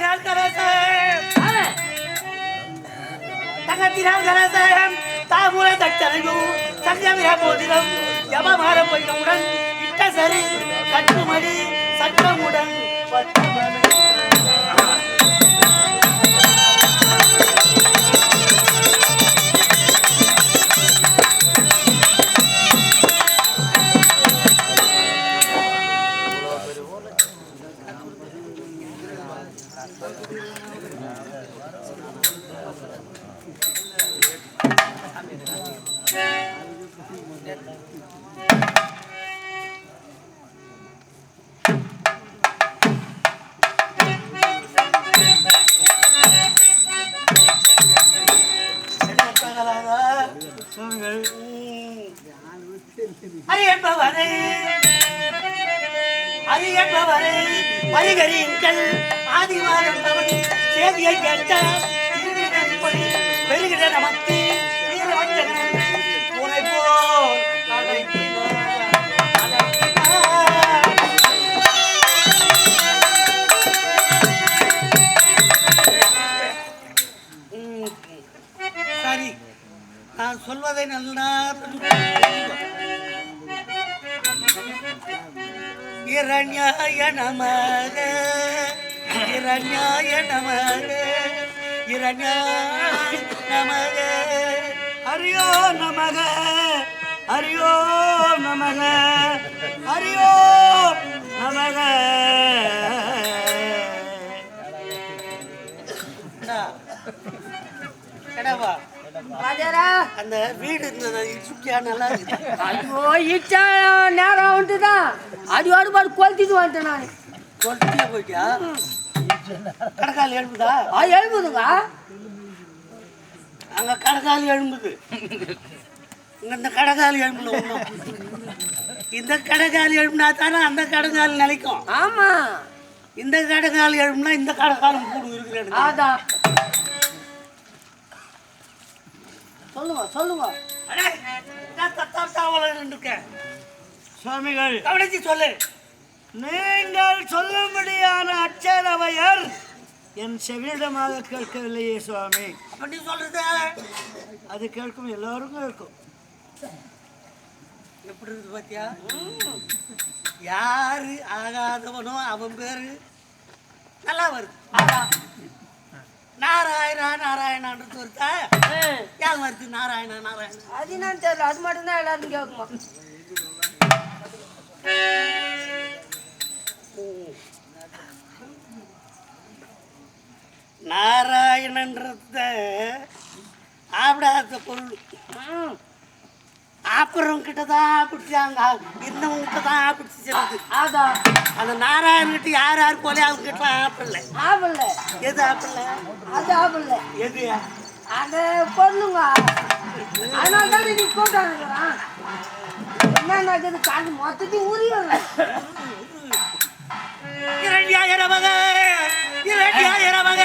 தங்கத்தினால் கலசம் தங்கத்தினால் கலசம் தாமூல தட்டரையும் சங்கமிர போதிலும் யமமார பொய்களுடன் இட்ட சரி கட்டுமடி சட்டமுடன் பட்டுமணி. அறியப்பவரை. அறியப்பவரை. பரிகரியுங்கள் ஆதிவாரம் தவறு செய்தியை கேட்ட பெறுகிற நமக்கு வீரவஞ்சகன் போல் சரி. நான் சொல்வதை நல்லா இரண்யாய நமக இரண்யாய நமக இரண்யாய நமக ஹரியோ நமக ஹரியோ நமக ஹரியோ நமக கடவா அந்த வீடு இருந்தது சுற்றியா நல்லா இருக்கு ஐயோ இச்சா நேரம் வந்துதான் அடியோடு பாடு கொளுத்திட்டு வந்துட்டேன் நான். கொட்டியா போயிட்டியா? கடக்கால் எழுப்புதா ஆ எழுப்புதுங்க அங்க கடகால் எழும்புது. இங்க இந்த கடகால் எழும்புல இந்த கடகால் எழுப்புனா தானே அந்த கடகால் நிலைக்கும். ஆமா. இந்த கடகால் எழுப்புனா இந்த கடகாலம் கூடு இருக்கிறேன் அதான் சொல்லுங்க சொல்லுங்க. சுவாமிகள். கவனிச்சு சொல்லு. நீங்கள் சொல்லும்படியான அச்சரவையர் என் செவிடமாக கேட்கவில்லையே சுவாமி. அப்படி சொல்றது? அது கேட்கும் எல்லோருக்கும் இருக்கும். எப்படி இருக்கு பாத்தியா? யாரு ஆகாதவனோ அவன் பேரு? நல்லா வருது. நாராயணா நாராயணான்றது வருதா ஏன் வருது? நாராயணா நாராயணா? அது என்னன்னு தெரியல. அது மட்டும்தான் எல்லாரும் கேட்குமா? நாராயணன்றத ஆப்பிடாத பொருள். ம், ஆப்புறவங்க கிட்ட தான் பிடிச்சாங்க. இருந்தவங்க கிட்ட தான் பிடிச்சிருது அதான் அந்த நாராயணன் கிட்ட யார் யார் போலே அவங்க கிட்ட ஆப்பிடல ஆப்பிள்ல எது ஆப்பிடல அது ஆப்பிள்ல எது? அந்த பொண்ணுங்க. அதனால தான் நீ கூட்டானுங்கிறான் என்ன நடக்குது காது மொத்தத்தையும் உரியல இரண்யாய நமக இரண்யாய நமக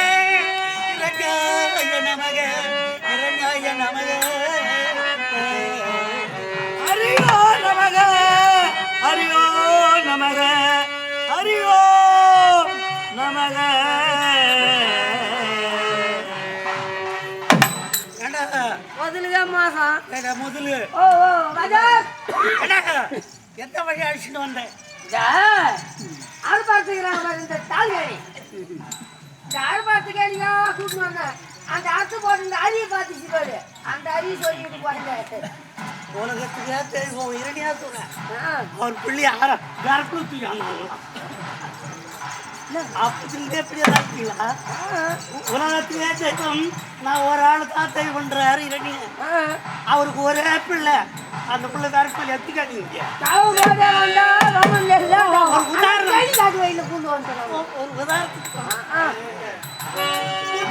மாசம். முதலு. ஓ ஓ எந்த வழி அழிச்சுட்டு வந்தேன்? பாரு இந்த தாலியாடி இந்த ஆடு பார்த்துக்காடியா கூப்பிட்டு வந்தேன் அந்த அத்து போட்டு இந்த அரியை பார்த்துச்சு பாரு. அந்த அரியை சொல்லிட்டு போறேன் உலகத்துக்கே தெரியும் இரணியா சொல்றேன் ஆ. அவர் பிள்ளை ஆற கரப்புல தூக்கி அப்பத்திலே எப்படி இருக்கீங்களா உலகத்திலே தெய்வம் நான் ஒரு ஆளு தான் தெய்வம் பண்றாரு இரணிய ஆ. அவருக்கு ஒரே பிள்ளை. அந்த பிள்ளை எத்துக்காதீங்க வந்தா ரொம்ப நெல்ல ஒரு உதாரணம். ஒரு உதாரணத்துக்கு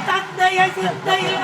தந்தைய சிந்தையில்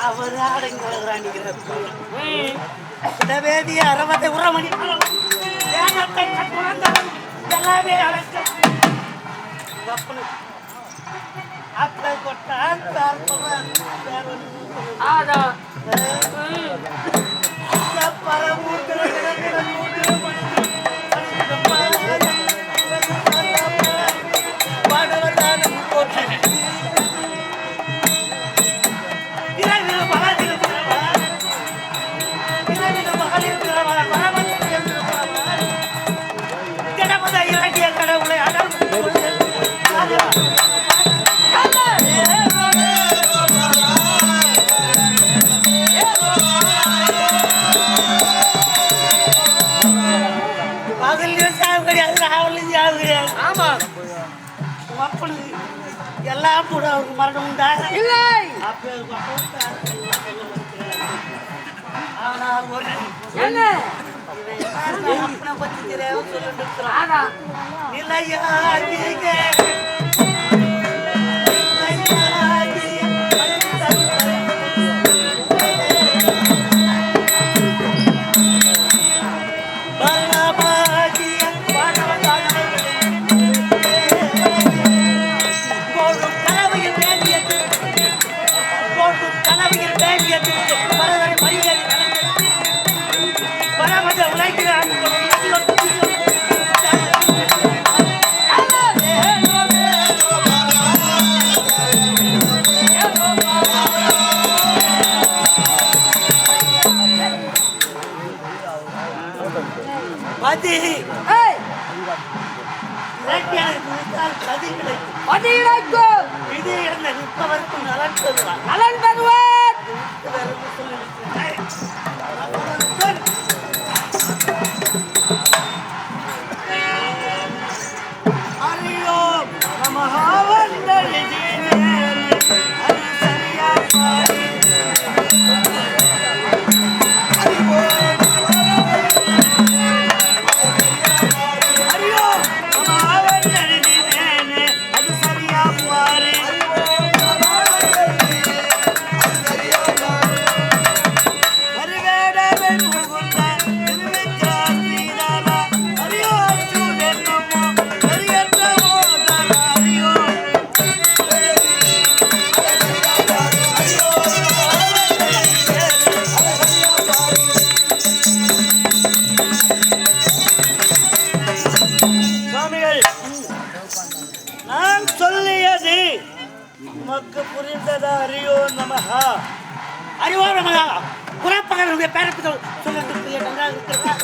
அவர் ஆடங்கி வளர்கிறாண்டிக்கிறார் வேதி அறவத்தை உரமணி எல்லாமே அழைக்க அத்தை கொட்டான் தார் சொல்றான் பரமூர்த்தி ஹரியோ நமஹா. ஹரியோ நமஹா. குலப்பகருடைய பேரத்து சொல்லுங்க நன்றாக இருக்கிறதா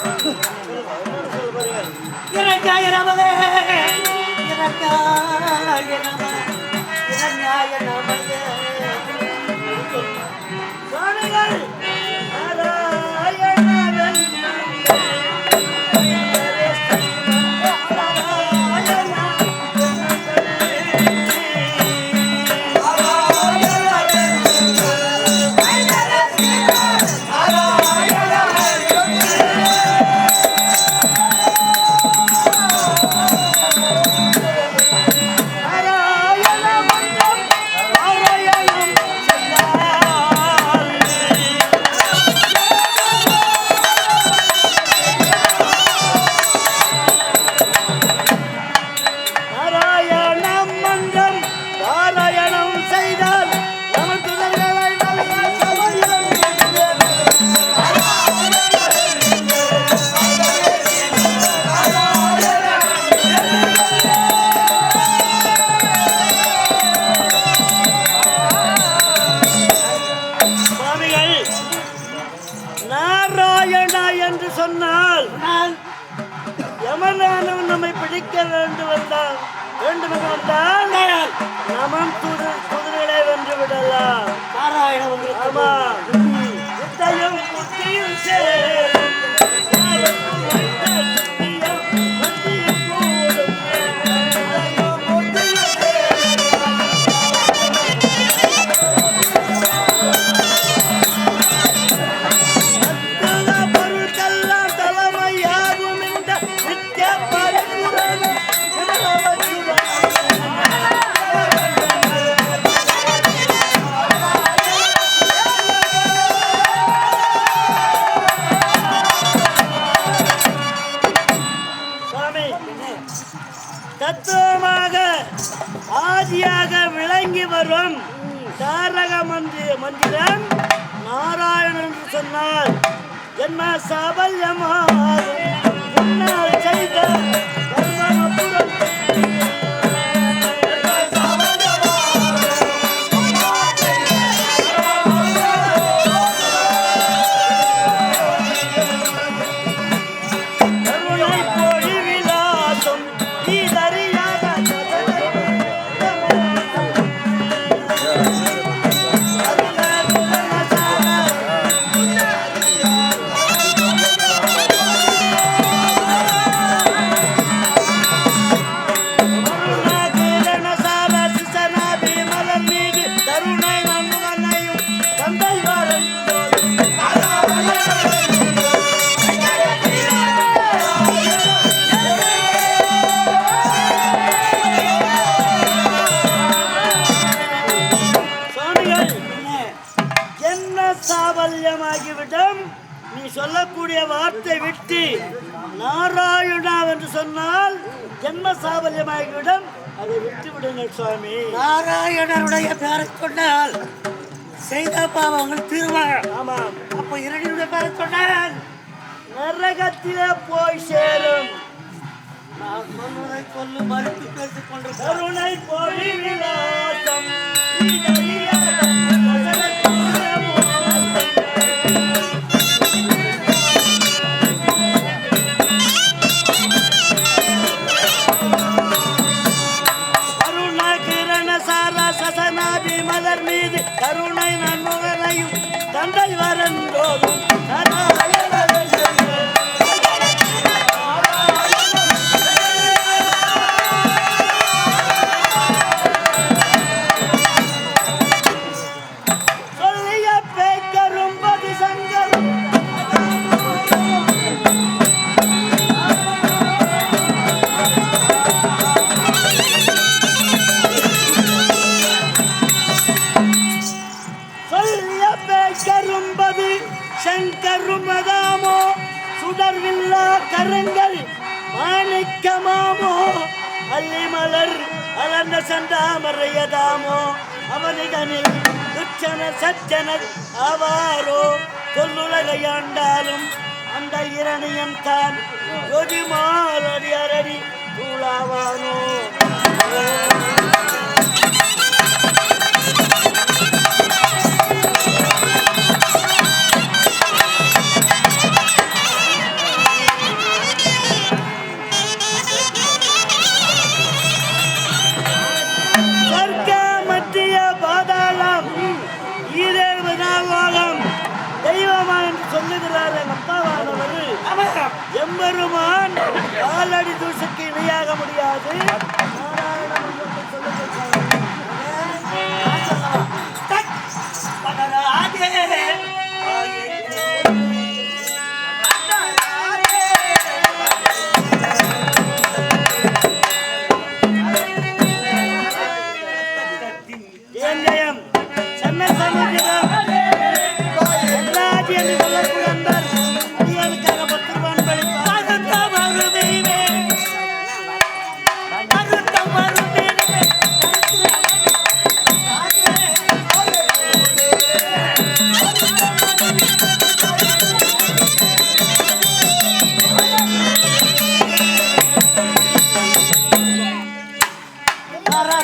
ஆமா. அப்ப இரடியுடைய பேர சொன்னார்? நரகத்திலே போய் சேரும். நான் சொல்வதை சொல்லு மறுத்து பேசிக் கொண்டு கருணை போய் விநாசம். போதும். மலர் அலர்ந்த சந்தாமரையதாமோ? அவனிடனில் துச்சன சச்சன அவாரோ சொல்லுலகையாண்டாலும் அந்த இரணியன் தான் ஜோதி மாலடி அரடி தூளாவானோ? பெருமான் காலடி தூசுக்கு இணையாக முடியாது. ஆகே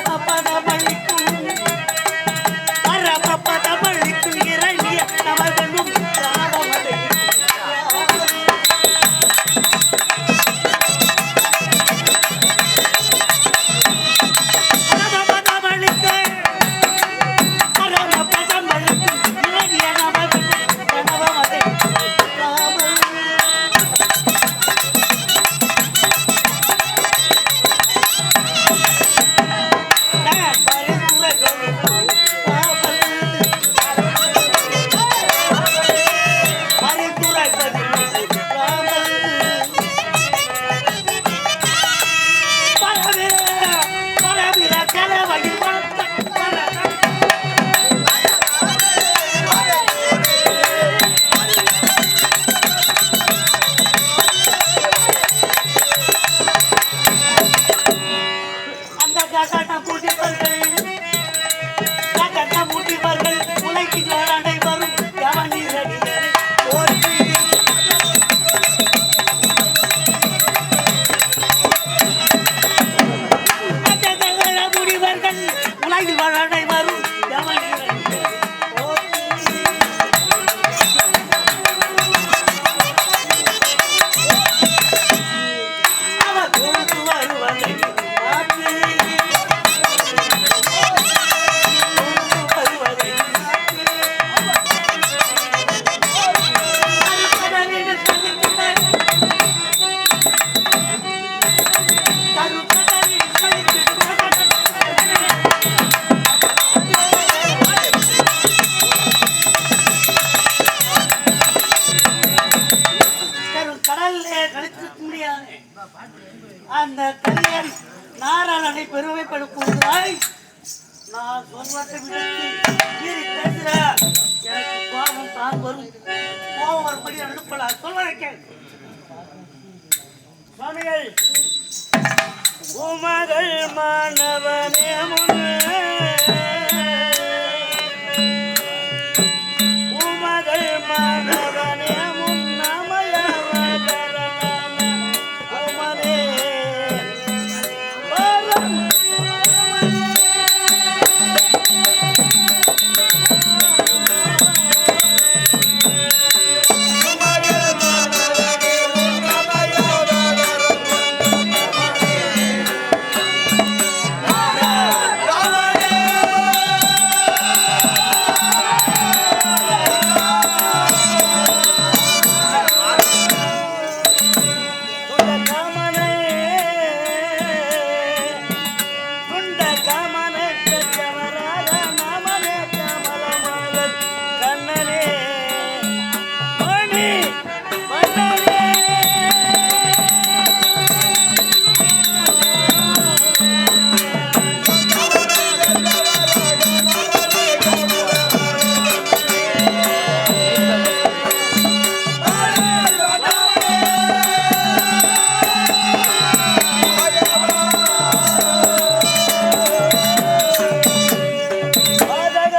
papa கோபம் வரும்படி அனுப்பலாம் சொல்வதை கேள் சுவாமிகள். உமகள் மாணவனே முன்னே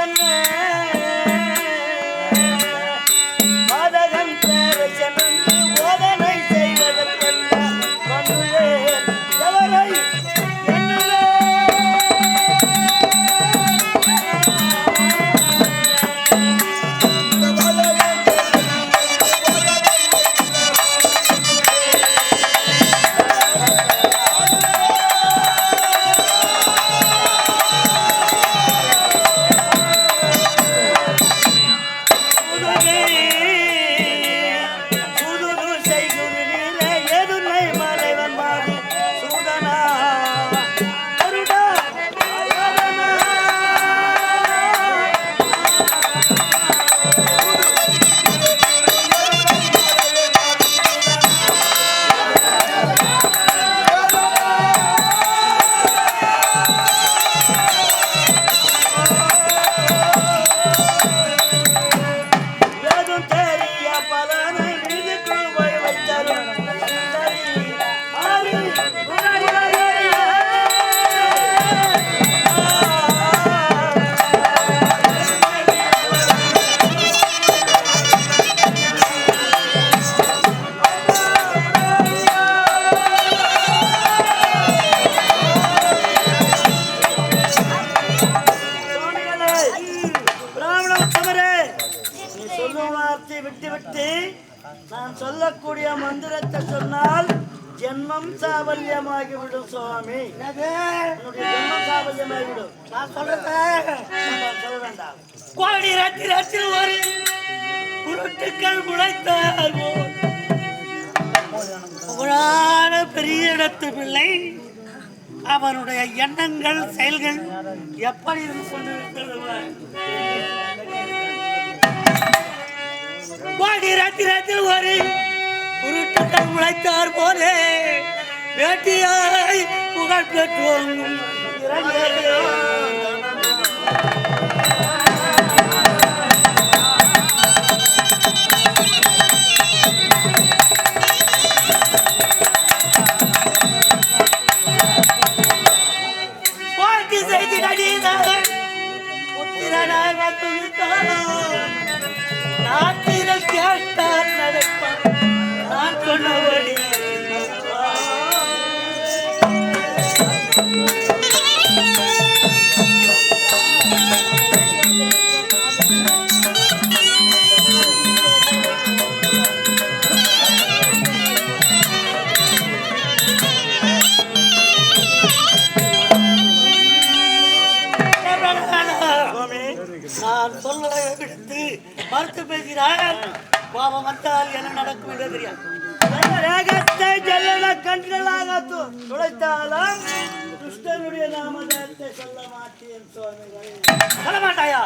Amen. கோடி ரத்திரத்தில் ஒரு குருட்டுக்கள் முளைத்தார் போல். புகழான பெரிய இடத்து பிள்ளை அவனுடைய எண்ணங்கள் செயல்கள் எப்படி இருந்து கொண்டிருக்கிறது கோடி ரத்திரத்தில் ஒரு குருட்டுக்கள் முளைத்தார் போலே வேட்டியாய் புகழ் பெற்றோம். புத்திரனாய் வந்துவிட்டான் கேட்டால் நடப்பான் நான் சொன்னபடி கோபம் என்ன நடக்கும் என்று தெரியாது. ரேகத்தை ஜல்லன கண்களாக து- துளைத்தாலும் கிருஷ்ணனுடைய நாமதத்தை சொல்ல மாட்டேன் சுவாமிகள். சொல்ல மாட்டாயா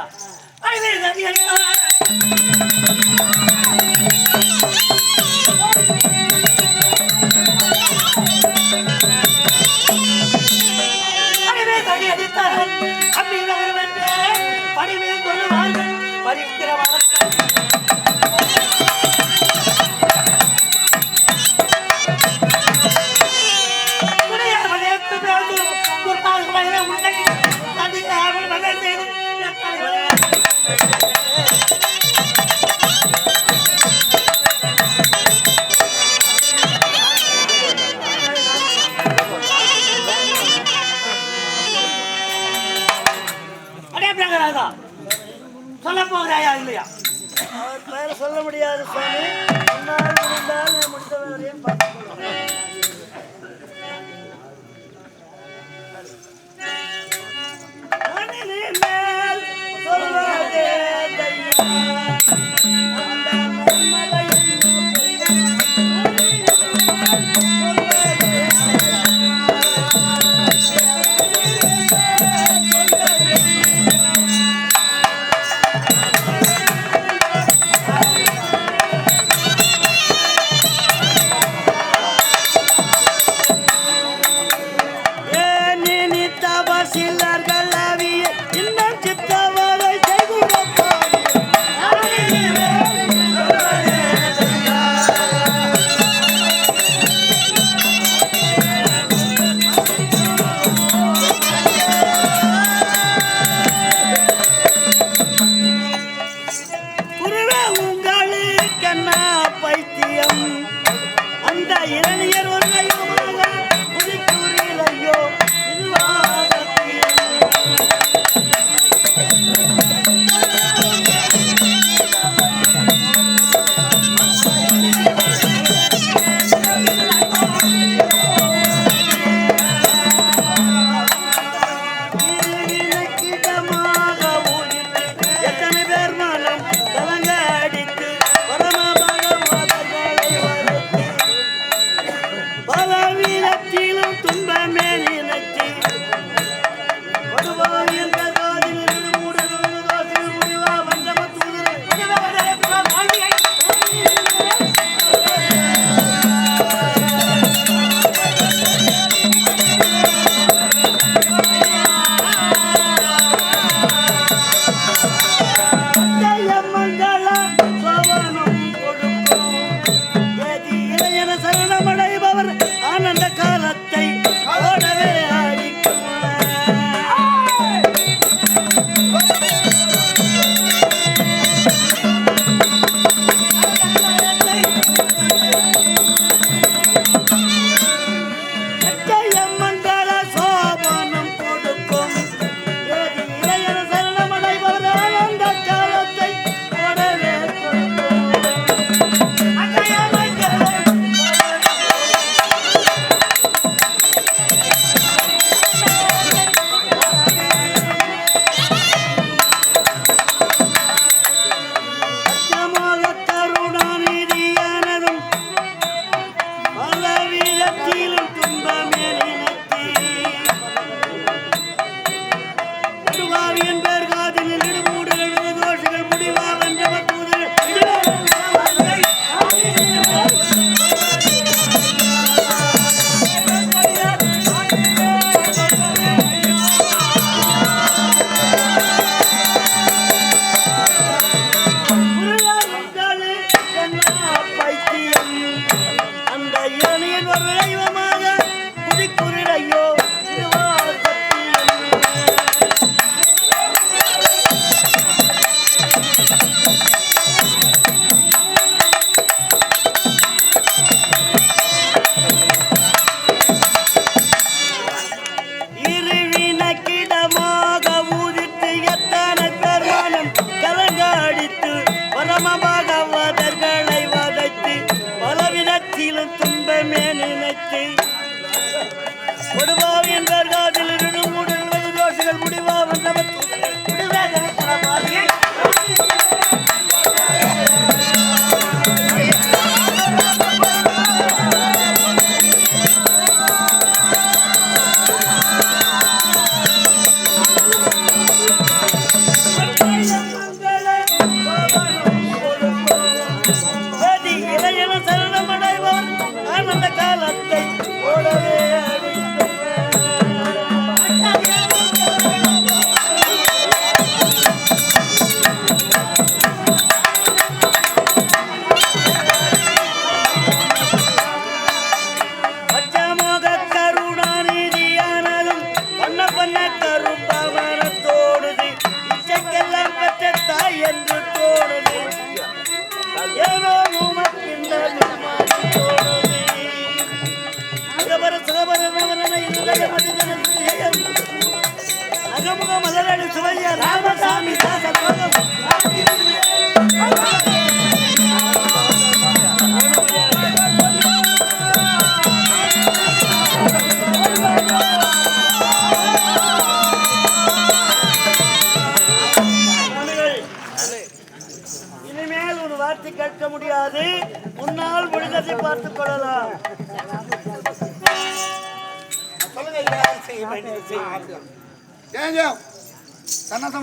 நகமுக மலரடி சுவைய ராமசாமி தாச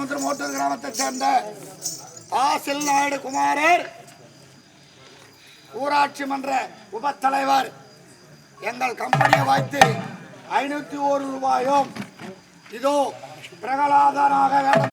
சன்னசமுத்திரம் ஓட்டூர் கிராமத்தை சேர்ந்த ஆசில் நாயுடு குமாரர் ஊராட்சி மன்ற உபத்தலைவர். எங்கள் கம்பெனியை வைத்து ஐநூத்தி ஒரு ரூபாயும் இதோ பிரகலாதனாக